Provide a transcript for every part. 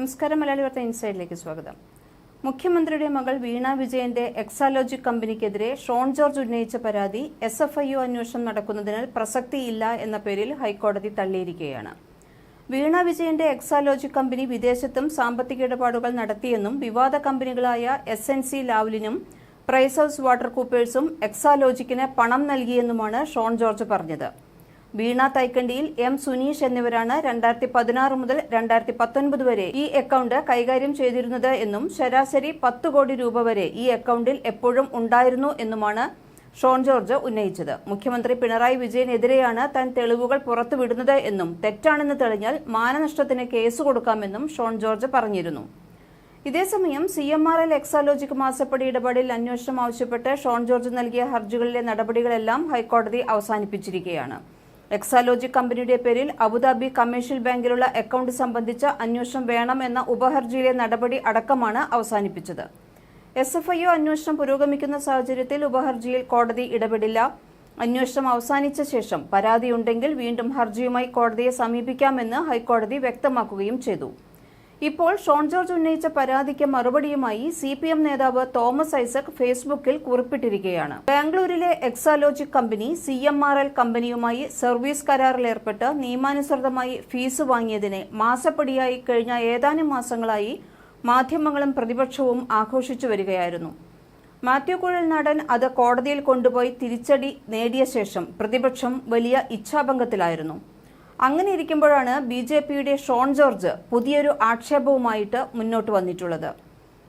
നമസ്കാരം മലയാളി വാർത്ത ഇൻസൈഡിലേക്ക് സ്വാഗതം. മുഖ്യമന്ത്രിയുടെ മകൾ വീണ വിജയന്റെ എക്സാലോജിക് കമ്പനിക്കെതിരെ ഷോൺ ജോർജ് ഉന്നയിച്ച പരാതി എസ് എഫ് ഐ ഒ അന്വേഷണം നടക്കുന്നതിനാൽ പ്രസക്തിയില്ല എന്ന പേരിൽ ഹൈക്കോടതി തള്ളിയിരിക്കുകയാണ്. വീണ വിജയന്റെ എക്സാലോജിക് കമ്പനി വിദേശത്തും സാമ്പത്തിക ഇടപാടുകൾ നടത്തിയെന്നും വിവാദ കമ്പനികളായ എസ് എൻ സി ലാവ്ലിനും പ്രൈസ് ഹൌസ് വാട്ടർ കൂപ്പേഴ്സും എക്സാലോജിക്കിന് പണം നൽകിയെന്നുമാണ് ഷോൺ ജോർജ് പറഞ്ഞത്. വീണ തൈക്കണ്ടിയിൽ എം സുനീഷ് എന്നിവരാണ് രണ്ടായിരത്തി പതിനാറ് മുതൽ രണ്ടായിരത്തി പത്തൊൻപത് വരെ ഈ അക്കൗണ്ട് കൈകാര്യം ചെയ്തിരുന്നത് എന്നും ശരാശരി പത്ത് കോടി രൂപ വരെ ഈ അക്കൗണ്ടിൽ എപ്പോഴും ഉണ്ടായിരുന്നു എന്നുമാണ് ഷോൺ ജോർജ് ഉന്നയിച്ചത്. മുഖ്യമന്ത്രി പിണറായി വിജയനെതിരെയാണ് താൻ തെളിവുകൾ പുറത്തുവിടുന്നത് എന്നും തെറ്റാണെന്ന് തെളിഞ്ഞാൽ മാനനഷ്ടത്തിന് കേസ് കൊടുക്കാമെന്നും ഷോൺ ജോർജ് പറഞ്ഞിരുന്നു. ഇതേസമയം C M R L Exalogic മാസപ്പടി ഇടപാടിൽ അന്വേഷണം ആവശ്യപ്പെട്ട് ഷോൺ ജോർജ് നൽകിയ ഹർജികളിലെ നടപടികളെല്ലാം ഹൈക്കോടതി അവസാനിപ്പിച്ചിരിക്കുകയാണ്. എക്സാലോജിക് കമ്പനിയുടെ പേരിൽ അബുദാബി കമേഴ്ഷ്യൽ ബാങ്കിലുള്ള അക്കൗണ്ട് സംബന്ധിച്ച അന്വേഷണം വേണമെന്ന ഉപഹർജിയിലെ നടപടി അടക്കമാണ് അവസാനിപ്പിച്ചത്. എസ് എഫ് ഐ ഒ അന്വേഷണം പുരോഗമിക്കുന്ന സാഹചര്യത്തിൽ ഉപഹർജിയിൽ കോടതി ഇടപെടില്ല. അന്വേഷണം അവസാനിച്ച ശേഷം പരാതിയുണ്ടെങ്കിൽ വീണ്ടും ഹർജിയുമായി കോടതിയെ സമീപിക്കാമെന്ന് ഹൈക്കോടതി വ്യക്തമാക്കുകയും ചെയ്തു. ഇപ്പോൾ ഷോൺ ജോർജ് ഉന്നയിച്ച പരാതിക്ക് മറുപടിയുമായി സി പി എം നേതാവ് തോമസ് ഐസക് ഫേസ്ബുക്കിൽ കുറിപ്പിട്ടിരിക്കുകയാണ്. ബാംഗ്ലൂരിലെ Exalogic company C M R L കമ്പനിയുമായി സർവീസ് കരാറിലേർപ്പെട്ട് നിയമാനുസൃതമായി ഫീസ് വാങ്ങിയതിനെ മാസപ്പടിയായി കഴിഞ്ഞ ഏതാനും മാസങ്ങളായി മാധ്യമങ്ങളും പ്രതിപക്ഷവും ആഘോഷിച്ചു വരികയായിരുന്നു. മാത്യു കുഴൽനാടൻ അത് കോടതിയിൽ കൊണ്ടുപോയി തിരിച്ചടി നേടിയ ശേഷം പ്രതിപക്ഷം വലിയ ഇച്ഛാഭംഗത്തിലായിരുന്നു. അങ്ങനെ ഇരിക്കുമ്പോഴാണ് ബി ജെ പിയുടെ ഷോൺ ജോർജ് പുതിയൊരു ആക്ഷേപവുമായിട്ട് മുന്നോട്ട് വന്നിട്ടുള്ളത്.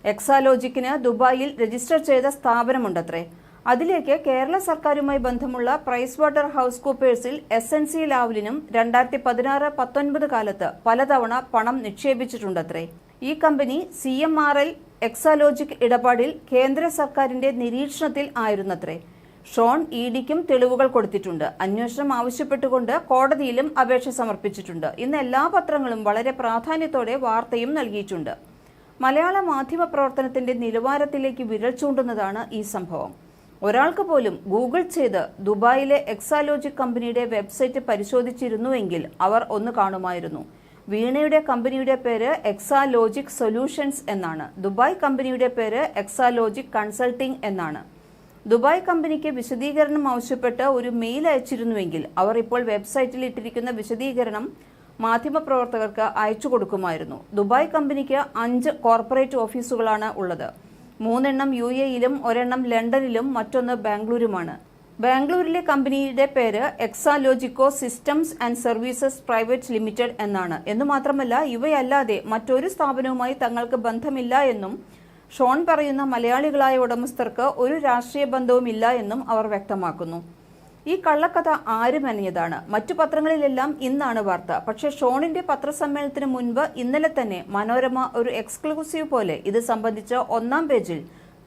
എക്സാലോജിക്കിന് ദുബായിൽ രജിസ്റ്റർ ചെയ്ത സ്ഥാപനമുണ്ടത്രേ. അതിലേക്ക് കേരള സർക്കാരുമായി ബന്ധമുള്ള പ്രൈസ് വാട്ടർ ഹൌസ് കൂപ്പേഴ്സിൽ എസ് എൻ സി ലാവലിനും രണ്ടായിരത്തി പതിനാറ് പത്തൊൻപത് കാലത്ത് പലതവണ പണം നിക്ഷേപിച്ചിട്ടുണ്ടത്രേ. ഈ company C M R L Exalogic ഇടപാടിൽ കേന്ദ്ര സർക്കാരിന്റെ നിരീക്ഷണത്തിൽ ആയിരുന്നത്രേ. ഷോൺ ഇ ഡിക്കും തെളിവുകൾ കൊടുത്തിട്ടുണ്ട്. അന്വേഷണം ആവശ്യപ്പെട്ടുകൊണ്ട് കോടതിയിലും അപേക്ഷ സമർപ്പിച്ചിട്ടുണ്ട്. ഇന്ന് എല്ലാ പത്രങ്ങളും വളരെ പ്രാധാന്യത്തോടെ വാർത്തയും നൽകിയിട്ടുണ്ട്. മലയാള മാധ്യമ പ്രവർത്തനത്തിന്റെ നിലവാരത്തിലേക്ക് വിരൽ ചൂണ്ടുന്നതാണ് ഈ സംഭവം. ഒരാൾക്ക് പോലും ഗൂഗിൾ ചെയ്ത് ദുബായിലെ എക്സാലോജിക് കമ്പനിയുടെ വെബ്സൈറ്റ് പരിശോധിച്ചിരുന്നുവെങ്കിൽ അവർ ഒന്ന് കാണുമായിരുന്നു. വീണയുടെ കമ്പനിയുടെ പേര് എക്സാലോജിക് സൊല്യൂഷൻസ് എന്നാണ്. ദുബായ് കമ്പനിയുടെ പേര് എക്സാലോജിക് കൺസൾട്ടിംഗ് എന്നാണ്. ദുബായ് കമ്പനിക്ക് വിശദീകരണം ആവശ്യപ്പെട്ട് ഒരു മെയിൽ അയച്ചിരുന്നുവെങ്കിൽ അവർ ഇപ്പോൾ വെബ്സൈറ്റിൽ ഇട്ടിരിക്കുന്ന വിശദീകരണം മാധ്യമപ്രവർത്തകർക്ക് അയച്ചു കൊടുക്കുമായിരുന്നു. ദുബായ് കമ്പനിക്ക് അഞ്ച് കോർപ്പറേറ്റ് ഓഫീസുകളാണ് ഉള്ളത്. മൂന്നെണ്ണം യു എയിലും ഒരെണ്ണം ലണ്ടനിലും മറ്റൊന്ന് ബാംഗ്ലൂരുമാണ്. ബാംഗ്ലൂരിലെ കമ്പനിയുടെ പേര് എക്സാലോജിക്കോ systems and services private limited എന്നാണ്. എന്നു മാത്രമല്ല ഇവയല്ലാതെ മറ്റൊരു സ്ഥാപനവുമായി തങ്ങൾക്ക് ബന്ധമില്ല എന്നും ഷോൺ പറയുന്ന മലയാളികളായ ഉടമസ്ഥർക്ക് ഒരു രാഷ്ട്രീയ ബന്ധവുമില്ല എന്നും അവർ വ്യക്തമാക്കുന്നു. ഈ കള്ളക്കഥ ആര് മെനഞ്ഞതാണ് മറ്റു പത്രങ്ങളിലെല്ലാം ഇന്നാണ് വാർത്ത. പക്ഷെ ഷോണിന്റെ പത്രസമ്മേളനത്തിന് മുൻപ് ഇന്നലെ തന്നെ മനോരമ ഒരു എക്സ്ക്ലൂസീവ് പോലെ ഇത് സംബന്ധിച്ച ഒന്നാം പേജിൽ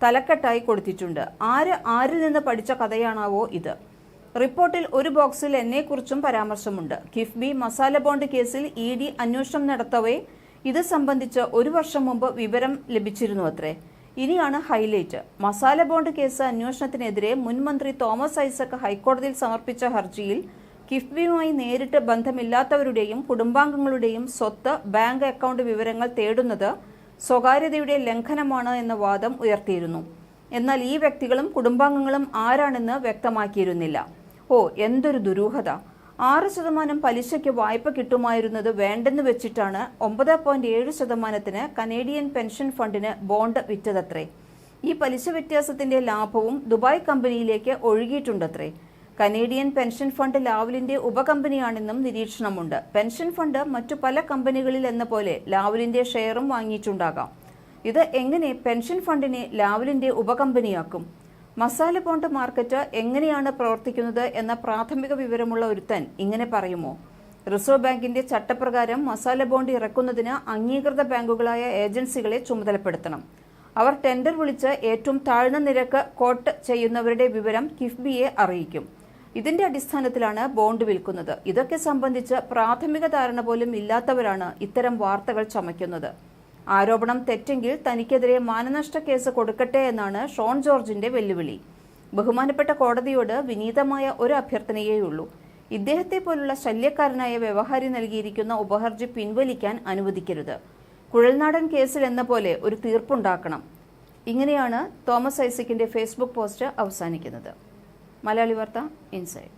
തലക്കെട്ടായി കൊടുത്തിട്ടുണ്ട്. ആര് ആരിൽ നിന്ന് പഠിച്ച കഥയാണാവോ ഇത്? റിപ്പോർട്ടിൽ ഒരു ബോക്സിൽ എന്നെക്കുറിച്ചും പരാമർശമുണ്ട്. കിഫ്ബി മസാല ബോണ്ട് കേസിൽ ഇ ഡി അന്വേഷണം നടത്തവേ ഇത് സംബന്ധിച്ച് ഒരു വർഷം മുമ്പ് വിവരം ലഭിച്ചിരുന്നു അത്രേ. ഇനിയാണ് ഹൈലൈറ്റ്. മസാല ബോണ്ട് കേസ് അന്വേഷണത്തിനെതിരെ മുൻ മന്ത്രി തോമസ് ഐസക് ഹൈക്കോടതിയിൽ സമർപ്പിച്ച ഹർജിയിൽ കിഫ്ബിയുമായി നേരിട്ട് ബന്ധമില്ലാത്തവരുടെയും കുടുംബാംഗങ്ങളുടെയും സ്വത്ത് ബാങ്ക് അക്കൗണ്ട് വിവരങ്ങൾ തേടുന്നത് സ്വകാര്യതയുടെ ലംഘനമാണ് എന്ന വാദം ഉയർത്തിയിരുന്നു. എന്നാൽ ഈ വ്യക്തികളും കുടുംബാംഗങ്ങളും ആരാണെന്ന് വ്യക്തമാക്കിയിരുന്നില്ല. ഓ എന്തൊരു ദുരൂഹത. ആറ് ശതമാനം പലിശയ്ക്ക് വായ്പ കിട്ടുമായിരുന്നത് വേണ്ടെന്ന് വെച്ചിട്ടാണ് ഒമ്പത് പോയിന്റ് ഏഴ് ശതമാനത്തിന് കനേഡിയൻ പെൻഷൻ ഫണ്ടിന് ബോണ്ട് വിറ്റതത്രേ. ഈ പലിശ വ്യത്യാസത്തിന്റെ ലാഭവും ദുബായ് കമ്പനിയിലേക്ക് ഒഴുകിയിട്ടുണ്ടത്രേ. കനേഡിയൻ പെൻഷൻ ഫണ്ട് ലാവലിന്റെ ഉപകമ്പനിയാണെന്നും നിരീക്ഷണമുണ്ട്. പെൻഷൻ ഫണ്ട് മറ്റു പല കമ്പനികളിൽ എന്ന പോലെ ലാവലിന്റെ ഷെയറും വാങ്ങിയിട്ടുണ്ടാകാം. ഇത് എങ്ങനെ പെൻഷൻ ഫണ്ടിനെ ലാവലിന്റെ ഉപകമ്പനിയാക്കും? മസാല ബോണ്ട് മാർക്കറ്റ് എങ്ങനെയാണ് പ്രവർത്തിക്കുന്നത് എന്ന പ്രാഥമിക വിവരമുള്ള ഒരുത്തൻ ഇങ്ങനെ പറയുമോ? റിസർവ് ബാങ്കിന്റെ ചട്ടപ്രകാരം മസാല ബോണ്ട് ഇറക്കുന്നതിന് അംഗീകൃത ബാങ്കുകളായ ഏജൻസികളെ ചുമതലപ്പെടുത്തണം. അവർ ടെൻഡർ വിളിച്ച് ഏറ്റവും താഴ്ന്ന നിരക്ക് കോട്ട് ചെയ്യുന്നവരുടെ വിവരം കിഫ്ബിയെ അറിയിക്കും. ഇതിന്റെ അടിസ്ഥാനത്തിലാണ് ബോണ്ട് വിൽക്കുന്നത്. ഇതൊക്കെ സംബന്ധിച്ച് പ്രാഥമിക ധാരണ പോലും ഇല്ലാത്തവരാണ് ഇത്തരം വാർത്തകൾ ചമയ്ക്കുന്നത്. ആരോപണം തെറ്റെങ്കിൽ തനിക്കെതിരെ മാനനഷ്ട കേസ് കൊടുക്കട്ടെ എന്നാണ് ഷോൺ ജോർജിന്റെ വെല്ലുവിളി. ബഹുമാനപ്പെട്ട കോടതിയോട് വിനീതമായ ഒരു അഭ്യർത്ഥനയേയുള്ളൂ. ഇദ്ദേഹത്തെ പോലുള്ള ശല്യക്കാരനായ വ്യവഹാരി നൽകിയിരിക്കുന്ന ഉപഹർജി പിൻവലിക്കാൻ അനുവദിക്കരുത്. കുഴൽനാടൻ കേസിൽ എന്ന പോലെ ഒരു തീർപ്പുണ്ടാക്കണം. ഇങ്ങനെയാണ് തോമസ് ഐസക്കിന്റെ ഫേസ്ബുക്ക് പോസ്റ്റ് അവസാനിക്കുന്നത്. മലയാളി വാർത്ത ഇൻസൈഡ്.